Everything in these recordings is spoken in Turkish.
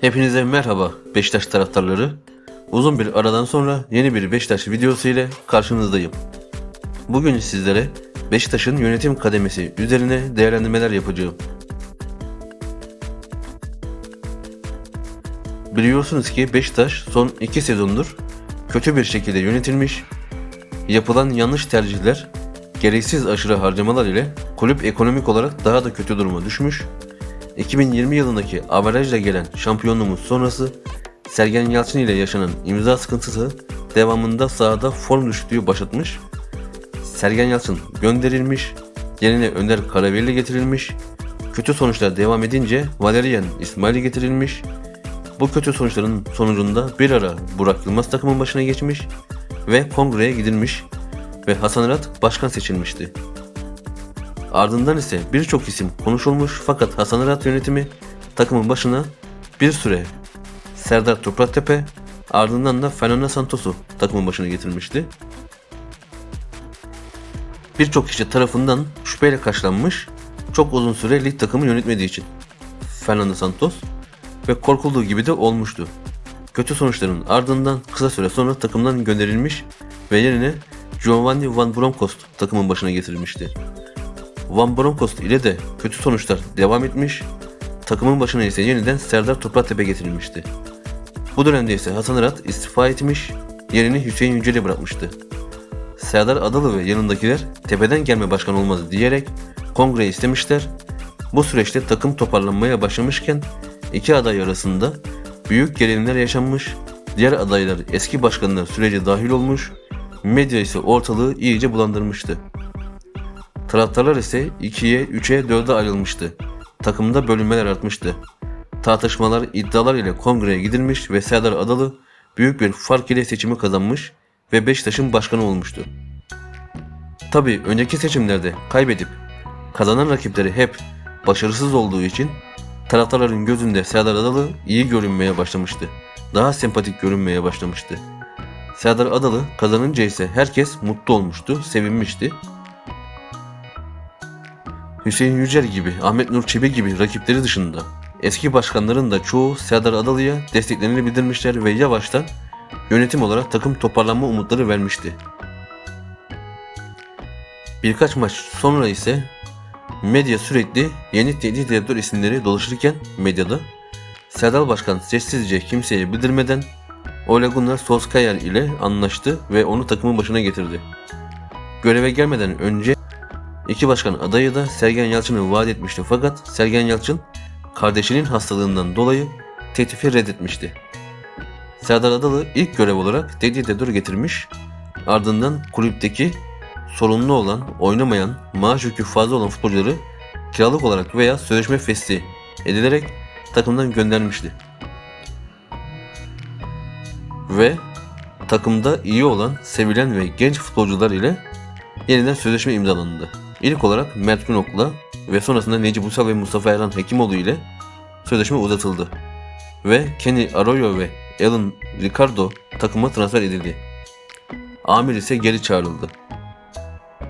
Hepinize merhaba Beşiktaş taraftarları. Uzun bir aradan sonra yeni bir Beşiktaş videosu ile karşınızdayım. Bugün sizlere Beşiktaş'ın yönetim kademesi üzerine değerlendirmeler yapacağım. Biliyorsunuz ki Beşiktaş son 2 sezondur kötü bir şekilde yönetilmiş, yapılan yanlış tercihler, gereksiz aşırı harcamalar ile kulüp ekonomik olarak daha da kötü duruma düşmüş 2020 yılındaki averajla gelen şampiyonluğumuz sonrası Sergen Yalçın ile yaşanan imza sıkıntısı devamında sahada form düşüklüğü başlatmış. Sergen Yalçın gönderilmiş, yerine Önder Karavelli getirilmiş. Kötü sonuçlar devam edince Valerian İsmail getirilmiş. Bu kötü sonuçların sonucunda bir ara Burak Yılmaz takımın başına geçmiş ve kongreye gidilmiş ve Hasan Arat başkan seçilmişti. Ardından ise birçok isim konuşulmuş fakat Hasan Arat yönetimi takımın başına bir süre Serdar Topraktepe ardından da Fernando Santos'u takımın başına getirmişti. Birçok kişi tarafından şüpheyle karşılanmış çok uzun süre lig takımı yönetmediği için Fernando Santos ve korkulduğu gibi de olmuştu. Kötü sonuçların ardından kısa süre sonra takımdan gönderilmiş ve yerine Giovanni Van Bronckhorst takımın başına getirilmişti. Van Bronckhorst ile de kötü sonuçlar devam etmiş, takımın başına ise yeniden Serdar Topraktepe getirilmişti. Bu dönemde ise Hasan Arat istifa etmiş, yerini Hüseyin Yücel'e bırakmıştı. Serdar Adalı ve yanındakiler tepeden gelme başkan olmaz diyerek kongre istemişler. Bu süreçte takım toparlanmaya başlamışken iki aday arasında büyük gerilimler yaşanmış, diğer adaylar eski başkanlar sürece dahil olmuş, medya ise ortalığı iyice bulandırmıştı. Taraftarlar ise 2'ye, 3'e, 4'e ayrılmıştı. Takımda bölünmeler artmıştı. Tartışmalar, iddialar ile kongreye gidilmiş ve Serdar Adalı büyük bir fark ile seçimi kazanmış ve Beşiktaş'ın başkanı olmuştu. Tabi önceki seçimlerde kaybedip kazanan rakipleri hep başarısız olduğu için taraftarların gözünde Serdar Adalı iyi görünmeye başlamıştı. Daha sempatik görünmeye başlamıştı. Serdar Adalı kazanınca ise herkes mutlu olmuştu, sevinmişti. Hüseyin Yücel gibi, Ahmet Nur Çebi gibi rakipleri dışında eski başkanların da çoğu Serdar Adalı'ya desteklerini bildirmişler ve yavaştan yönetim olarak takım toparlanma umutları vermişti. Birkaç maç sonra ise medya sürekli yeni teknik direktör isimleri dolaşırken medyada Serdar Başkan sessizce kimseye bildirmeden Ole Gunnar Solskjaer ile anlaştı ve onu takımın başına getirdi. Göreve gelmeden önce iki başkan adayı da Sergen Yalçın'ı vaat etmişti fakat Sergen Yalçın kardeşinin hastalığından dolayı teklifi reddetmişti. Serdar Adalı ilk görev olarak teknik direktör getirmiş, ardından kulüpteki sorunlu olan, oynamayan, maaş yükü fazla olan futbolcuları kiralık olarak veya sözleşme fesli edilerek takımdan göndermişti. Ve takımda iyi olan, sevilen ve genç futbolcular ile yeniden sözleşme imzalandı. İlk olarak Mert Günok'la ve sonrasında Necip Uysal ve Mustafa Erhan Hekimoğlu ile sözleşme uzatıldı. Ve Kenny Arroyo ve Alan Ricardo takıma transfer edildi. Amir ise geri çağrıldı.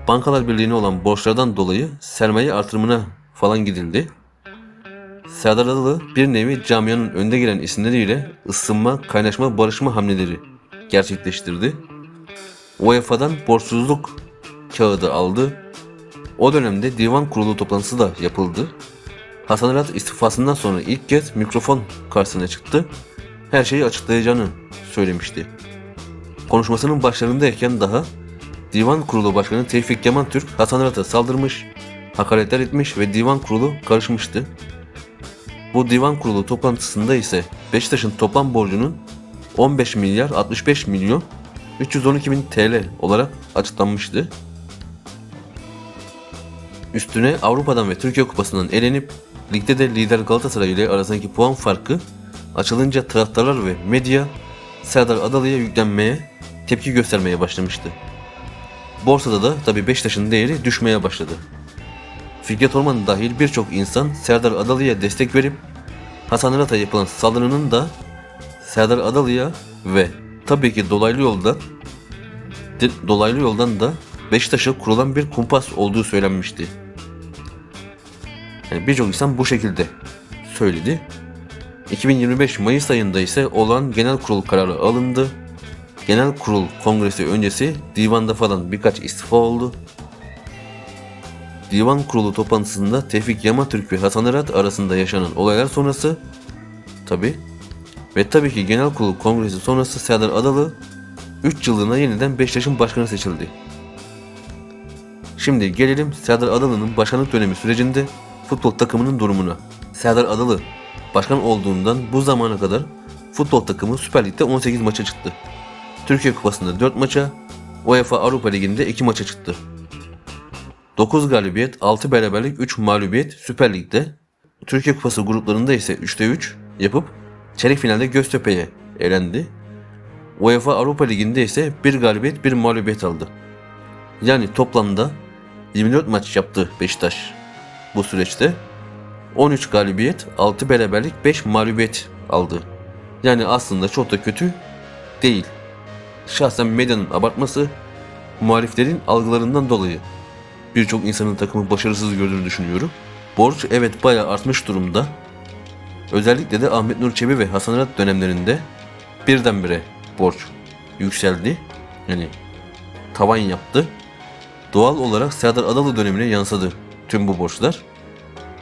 Bankalar Birliği'ne olan borçlardan dolayı sermaye artırımına falan gidildi. Serdar Adalı bir nevi camianın önde gelen isimleriyle ısınma, kaynaşma, barışma hamleleri gerçekleştirdi. UEFA'dan borçsuzluk kağıdı aldı. O dönemde divan kurulu toplantısı da yapıldı. Hasan Arat istifasından sonra ilk kez mikrofon karşısına çıktı. Her şeyi açıklayacağını söylemişti. Konuşmasının başlarındayken daha Divan Kurulu Başkanı Tevfik Yaman Türk Hasan Arat'a saldırmış, hakaretler etmiş ve divan kurulu karışmıştı. Bu divan kurulu toplantısında ise Beşiktaş'ın toplam borcunun 15 milyar 65 milyon 312 bin TL olarak açıklanmıştı. Üstüne Avrupa'dan ve Türkiye Kupası'ndan elenip ligde de lider Galatasaray ile arasındaki puan farkı açılınca taraftarlar ve medya Serdar Adalı'ya yüklenmeye, tepki göstermeye başlamıştı. Borsada da tabi Beşiktaş'ın değeri düşmeye başladı. Fikret Orman dahil birçok insan Serdar Adalı'ya destek verip Hasan Arat'a yapılan saldırının da Serdar Adalı'ya ve tabii ki dolaylı yoldan dolaylı yoldan da Beşiktaş'a kurulan bir kumpas olduğu söylenmişti. Yani birçok insan bu şekilde söyledi. 2025 Mayıs ayında ise olan genel kurul kararı alındı. Genel kurul kongresi öncesi divanda falan birkaç istifa oldu. Divan kurulu toplantısında Tevfik Yamatürk ve Hasan Arat arasında yaşanan olaylar sonrası tabi ve tabii ki genel kurul kongresi sonrası Serdar Adalı 3 yıllığına yeniden Beşiktaş'ın başkanı seçildi. Şimdi gelelim Serdar Adalı'nın başkanlık dönemi sürecinde futbol takımının durumuna. Serdar Adalı başkan olduğundan bu zamana kadar futbol takımı Süper Lig'de 18 maça çıktı. Türkiye Kupası'nda 4 maça, UEFA Avrupa Ligi'nde 2 maça çıktı. 9 galibiyet, 6 beraberlik, 3 mağlubiyet Süper Lig'de. Türkiye Kupası gruplarında ise 3'te 3 yapıp çeyrek finalde Göztepe'ye elendi. UEFA Avrupa Ligi'nde ise 1 galibiyet, 1 mağlubiyet aldı. Yani toplamda 24 maç yaptı Beşiktaş bu süreçte. 13 galibiyet, 6 beraberlik, 5 mağlubiyet aldı. Yani aslında çok da kötü değil. Şahsen medyanın abartması muhaliflerin algılarından dolayı birçok insanın takımı başarısız gördüğünü düşünüyorum. Borç evet bayağı artmış durumda. Özellikle de Ahmet Nur Çebi ve Hasan Arat dönemlerinde birdenbire borç yükseldi. Yani tavan yaptı. Doğal olarak Serdar Adalı dönemine yansıdı tüm bu borçlar.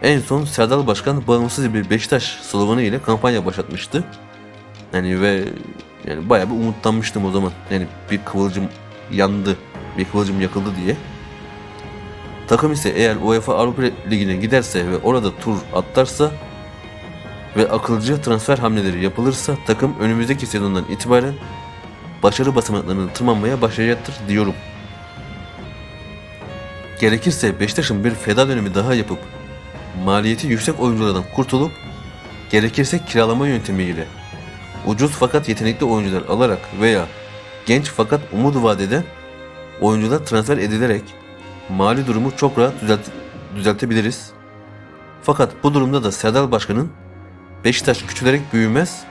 En son Serdar Başkan bağımsız bir Beşiktaş sloganı ile kampanya başlatmıştı. Yani ve yani bayağı bir umutlanmıştım o zaman. Yani bir kıvılcım yandı, bir kıvılcım yakıldı diye. Takım ise eğer UEFA Avrupa Ligi'ne giderse ve orada tur atlarsa ve akılcı transfer hamleleri yapılırsa takım önümüzdeki sezondan itibaren başarı basamaklarını tırmanmaya başlayacaktır diyorum. Gerekirse Beşiktaş'ın bir feda dönemi daha yapıp maliyeti yüksek oyunculardan kurtulup gerekirse kiralama yöntemiyle ucuz fakat yetenekli oyuncular alarak veya genç fakat umut vadeden oyuncular transfer edilerek mali durumu çok rahat düzelt- düzeltebiliriz. Fakat bu durumda da Serdar Başkan'ın Beşiktaş küçülerek büyümez,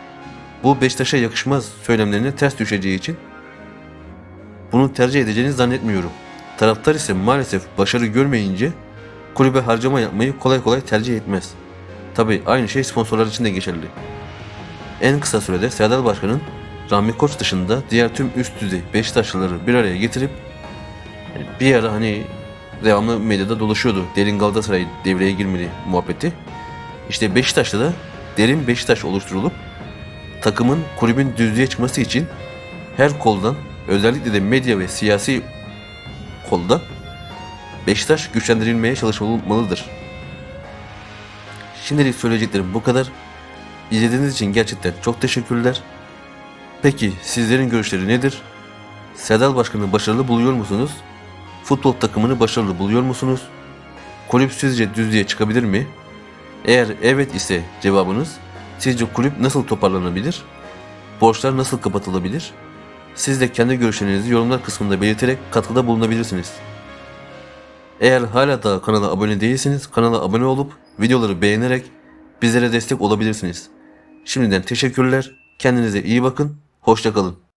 bu Beşiktaş'a yakışmaz söylemlerine ters düşeceği için bunu tercih edeceğini zannetmiyorum. Taraftar ise maalesef başarı görmeyince kulübe harcama yapmayı kolay kolay tercih etmez. Tabi aynı şey sponsorlar için de geçerli. En kısa sürede Serdar Başkan'ın Rami Koç dışında diğer tüm üst düzey Beşiktaşlıları bir araya getirip bir ara hani devamlı medyada dolaşıyordu. Derin Galatasaray devreye girmeli muhabbeti. İşte Beşiktaş'ta da derin Beşiktaş oluşturulup takımın kulübün düzlüğe çıkması için her koldan özellikle de medya ve siyasi kolda Beşiktaş güçlendirilmeye çalışılmalıdır. Şimdilik söyleyeceklerim bu kadar. İzlediğiniz için gerçekten çok teşekkürler. Peki sizlerin görüşleri nedir? Serdar Başkan'ı başarılı buluyor musunuz? Futbol takımını başarılı buluyor musunuz? Kulüp sizce düzlüğe çıkabilir mi? Eğer evet ise cevabınız sizce kulüp nasıl toparlanabilir? Borçlar nasıl kapatılabilir? Siz de kendi görüşlerinizi yorumlar kısmında belirterek katkıda bulunabilirsiniz. Eğer hala da kanala abone değilseniz kanala abone olup videoları beğenerek bizlere destek olabilirsiniz. Şimdiden teşekkürler. Kendinize iyi bakın. Hoşçakalın.